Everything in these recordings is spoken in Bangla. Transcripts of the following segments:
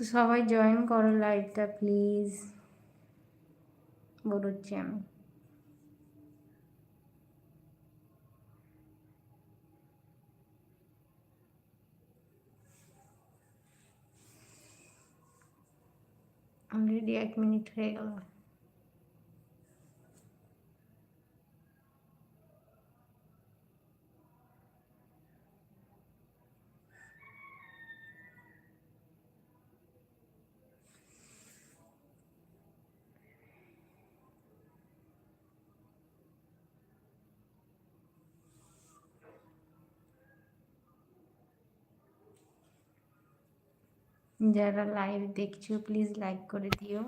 তো সবাই জয়েন করো লাইভটা প্লিজ বলছি আমি। অলরেডি এক মিনিট হয়ে গেল। যারা লাইভ দেখছ প্লিজ লাইক করে দিও।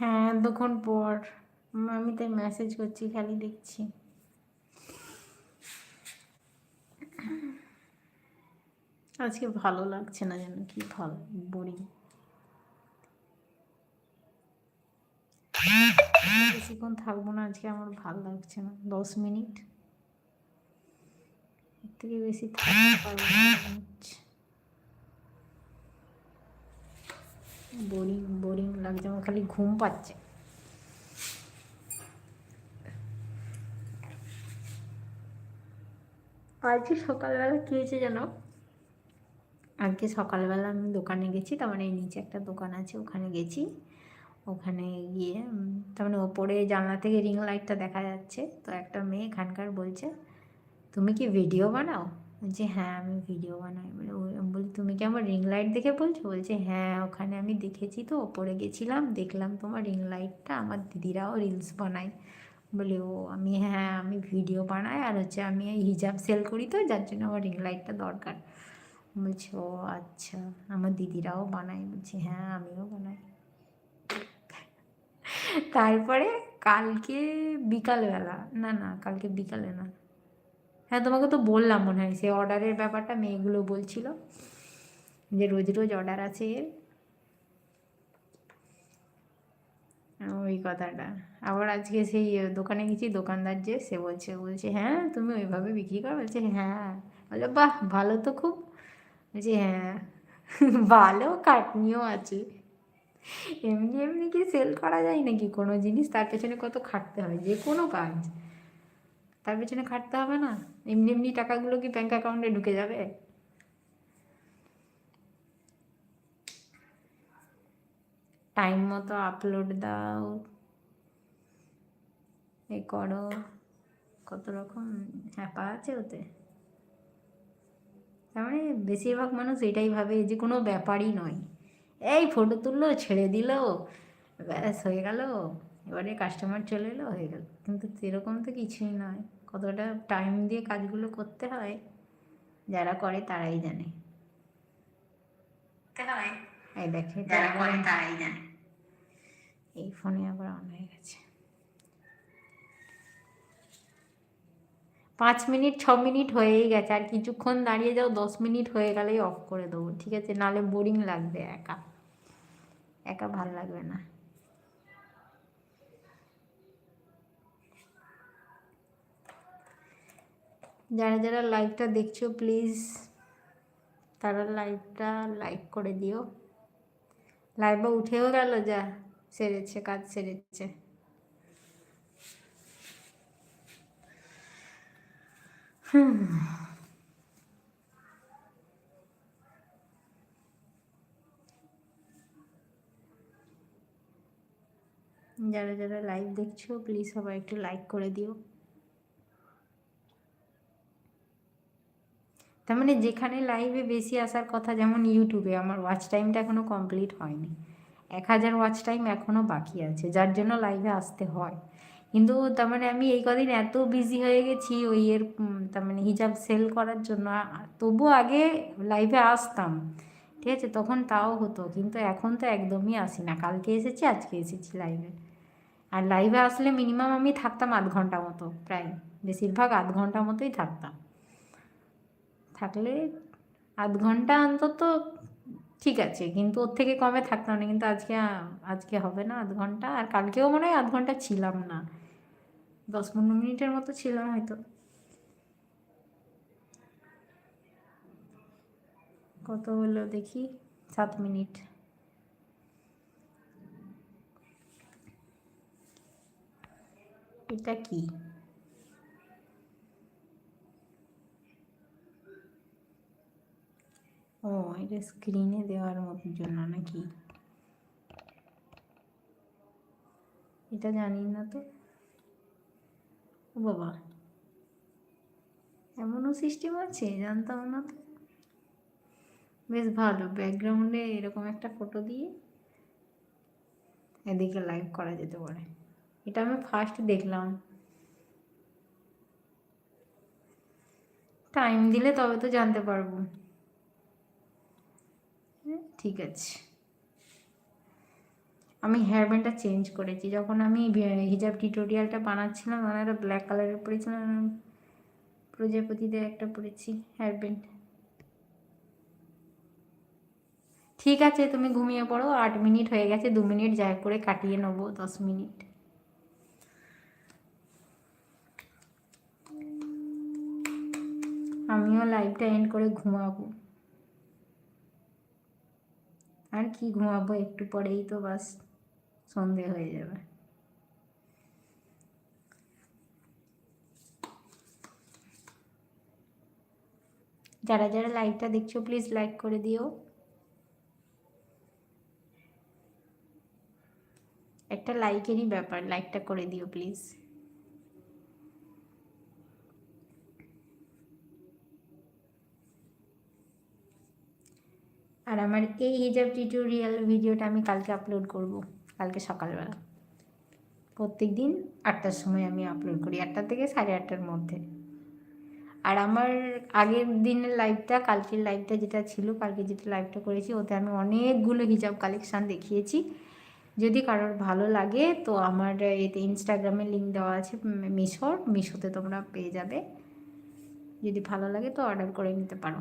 হ্যাঁ এতক্ষণ পর। আমি তাই মেসেজ করছি, খালি দেখছি। আজকে ভালো লাগছে না যেন কি ভালো বোরিং বেশিক্ষণ থাকব না, আজকে আমার ভালো লাগছে না, দশ মিনিট। এর থেকে বেশি থাকতে পারব না মনে হচ্ছে। বোরিং বোরিং লাগছে আমার খালি ঘুম পাচ্ছে। আজকে সকালবেলা কী হয়েছে জানো? আজকে সকালবেলা আমি দোকানে গেছি তার মানে এই নিচে একটা দোকান আছে ওখানে গেছি। ওখানে গিয়ে তার মানে ওপরে জানলা থেকে রিং লাইটটা দেখা যাচ্ছে। তো একটা মেয়ে এখানকার বলছে তুমি কি ভিডিও বানাও? বলছে হ্যাঁ আমি ভিডিও বানাই। বলে বলি, তুমি কি আমার রিং লাইট দেখে বলছো? বলছে হ্যাঁ ওখানে আমি দেখেছি তো, ওপরে গেছিলাম, দেখলাম তোমার রিং লাইটটা আমার দিদিরাও রিলস বানায়। বলে, ও, আমি হ্যাঁ আমি ভিডিও বানাই, আর হচ্ছে আমি এই হিজাব সেল করি তো, যার জন্য আমার রিং লাইটটা দরকার। বলছে, ও আচ্ছা আমার দিদিরাও বানায়। বলছে হ্যাঁ আমিও বানাই। তারপরে কালকে বিকালবেলা, না না, কালকে বিকালে না হ্যাঁ তোমাকে তো বললাম মনে হয় সে অর্ডারের ব্যাপারটা মেয়েগুলো বলছিল যে রোজ রোজ অর্ডার আছে এর। ওই কথাটা। আবার আজকে সেই দোকানে গেছি, দোকানদার যে, সে বলছে বলছে হ্যাঁ তুমি ওইভাবে বিক্রি করো? বলছে হ্যাঁ। বলে বাহ, ভালো তো খুব। বলছি হ্যাঁ। ভালো কাটনিও আছে। এমনি এমনি কি সেল করা যায় নাকি? কোনো জিনিস তার পেছনে কত খাটতে হয়, যে কোনো কাজ। তার পেছনে খাটতে হবে না? এমনি এমনি টাকাগুলো কি ব্যাঙ্ক অ্যাকাউন্টে ঢুকে যাবে? টাইম মতো আপলোড দাও। এ করো। কত রকম হ্যাপা আছে ওতে? তার মানে বেশিরভাগ মানুষ এটাই ভাবে যে কোনো ব্যাপারই নয়। এই ফটো তুললো, ছেড়ে দিল, ব্যাস হয়ে গেল। এবারে কাস্টমার চলে এলো, হয়ে গেল। কিন্তু সেরকম তো কিছুই নয়। কতটা টাইম দিয়ে কাজগুলো করতে হয় যারা করে তারাই জানে। এই দেখে যারা করে তারাই জানে। এই ফোনে আবার অন হয়ে গেছে। পাঁচ মিনিট ছ মিনিট হয়েই গেছে আর কিছুক্ষণ দাঁড়িয়ে যাও দশ মিনিট হয়ে গেলেই অফ করে দেবো ঠিক আছে? নালে বোরিং লাগবে একা। একা ভালো লাগবে না। যারা যারা লাইভটা দেখছ প্লিজ তারা লাইভটা লাইক করে দিও। লাইভটা উঠেও গেল যা, সেরেছে, কাজ সেরেছে। যারা যারা লাইভ দেখছ প্লিজ সবাই একটু লাইক করে দিও। তার মানে যেখানে লাইভে বেশি আসার কথা, যেমন ইউটিউবে আমার ওয়াচ টাইমটা এখনও কমপ্লিট হয়নি। এক হাজার ওয়াচ টাইম এখনও বাকি আছে, যার জন্য লাইভে আসতে হয়। কিন্তু তার মানে আমি এই কদিন এত বিজি হয়ে গেছি, ওই এর তার মানে হিজাব সেল করার জন্য তবু আগে লাইভে আসতাম। ঠিক আছে, তখন তাও হতো, কিন্তু এখন তো একদমই আসি না। কালকে এসেছি, আজকে এসেছি লাইভে আর লাইভে আসলে মিনিমাম আমি থাকতাম আধ ঘণ্টা মতো, প্রায়। বেশিরভাগ আধ ঘণ্টা মতোই থাকতাম। থাকলে আধ ঘণ্টা অন্তত ঠিক আছে, কিন্তু ওর থেকে কমে থাকতাম না, কিন্তু আজকে আজকে হবে না আধ ঘণ্টা, আর কালকেও মনে হয় আধ ঘণ্টা ছিলাম না। দশ পনেরো মিনিটের মতো ছিলাম হয়তো। কত হলো দেখি, সাত মিনিট। এটা কি? ও এটা স্ক্রিনে দেওয়ার মতো জন্য নাকি এটা জানি না তো ও বাবা এমনও সিস্টেম আছে জানতাম না তো বেশ ভালো ব্যাকগ্রাউন্ডে এরকম একটা ফটো দিয়ে এদিকে লাইভ করা যেতে পারে এটা আমি ফার্স্ট দেখলাম টাইম দিলে তবে তো জানতে পারব ঠিক আছে। আমি হেয়ার ব্যান্ডটা চেঞ্জ করেছি। যখন আমি হিজাব টিউটোরিয়ালটা বানাচ্ছিলাম তখন একটা ব্ল্যাক কালারের পরেছিলাম প্রজাপতিদের একটা পরেছি হেয়ার ব্যান্ড ঠিক আছে, তুমি ঘুমিয়ে পড়ো, আট মিনিট হয়ে গেছে, দু মিনিট যা করে কাটিয়ে নেব, দশ মিনিট। আমিও লাইভটা এন্ড করে ঘুমাবো। আর কি ঘুমাবো? একটু পরেই তো বাস সন্ধে হয়ে যাবে। যারা যারা লাইভটা দেখছ প্লিজ লাইক করে দিও। একটা লাইকেরই ব্যাপার লাইকটা করে দিও প্লিজ আর আমার এই হিজাব টিউটোরিয়াল ভিডিওটা আমি কালকে আপলোড করব, কালকে সকালবেলা। প্রত্যেক দিন আটটার সময় আমি আপলোড করি, আটটা থেকে সাড়ে আটটার মধ্যে। আর আমার আগের দিনের লাইভটা কালকের লাইভটা যেটা ছিল, কালকে যেটা লাইভটা করেছি, ওতে আমি অনেকগুলো হিজাব কালেকশান দেখিয়েছি। যদি কারোর ভালো লাগে, তো আমার এতে ইনস্টাগ্রামে লিঙ্ক দেওয়া আছে মিশোর, মিশোতে তোমরা পেয়ে যাবে। যদি ভালো লাগে তো অর্ডার করে নিতে পারো।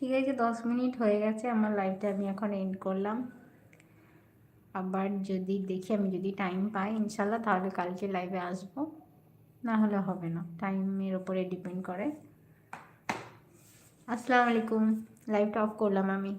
ঠিক আছে, দশ মিনিট হয়ে গেছে, আমার লাইভটা আমি এখন এন্ড করলাম। আবার যদি দেখি, আমি যদি টাইম পাই ইনশাল্লাহ তাহলে কালকে লাইভে আসব। না হলে হবে না টাইমের ওপরে ডিপেন্ড করে। আসসালামু আলাইকুম লাইভটা অফ করলাম আমি।